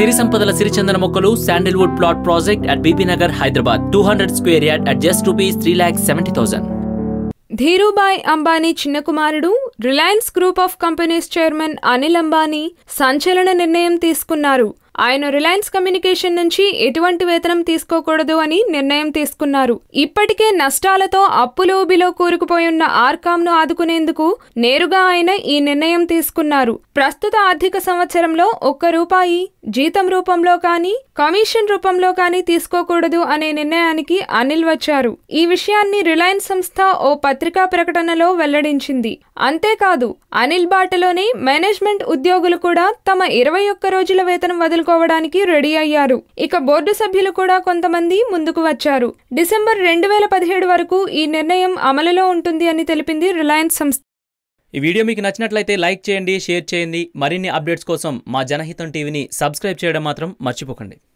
సిరి సంపదల సిరిచందన మొక్కలు sandalwood plot project at BB Nagar Hyderabad two hundred square yard at just rupees three lakh seventy thousand Dhirubhai Ambani చిన్న కుమారుడు Reliance group of companies chairman Anil Ambani సంచలన నిర్ణయం తీసుకున్నారు. ఆయన Reliance communication నుంచి ఎటువంటి వేతనం తీసుకోకూడదు అని నిర్ణయం తీసుకున్నారు. ఇప్పటికే నష్టాలతో అప్పులోబిలో కూరుకుపోయున్న ఆర్కామ్ను ఆదుకునేందుకు నేరుగా ఆయన ఈ నిర్ణయం తీసుకున్నారు. ప్రస్తుత ఆర్థిక సంవత్సరంలో ఒక్క రూపాయి జీతం రూపంలో కానీ కమిషన్ రూపంలో కానీ తీసుకోకూడదు అనే నిర్ణయానికి అనిల్ వచ్చారు. ఈ విషయాన్ని రిలయన్స్ సంస్థ ఓ పత్రికా ప్రకటనలో వెల్లడించింది. అంతేకాదు అనిల్ బాటలోనే మేనేజ్మెంట్ ఉద్యోగులు కూడా తమ ఇరవై ఒక్క రోజుల వేతనం వదులుకోవడానికి రెడీ అయ్యారు. ఇక బోర్డు సభ్యులు కూడా కొంతమంది ముందుకు వచ్చారు. డిసెంబర్ రెండు వేల పదిహేడు వరకు ఈ నిర్ణయం అమలులో ఉంటుంది అని తెలిపింది రిలయన్స్ సంస్థ. ఈ వీడియో మీకు నచ్చినట్లయితే లైక్ చేయండి షేర్ చేయండి. మరిన్ని అప్డేట్స్ కోసం మా జనహితం టీవీని సబ్స్క్రైబ్ చేయడం మాత్రం మర్చిపోకండి.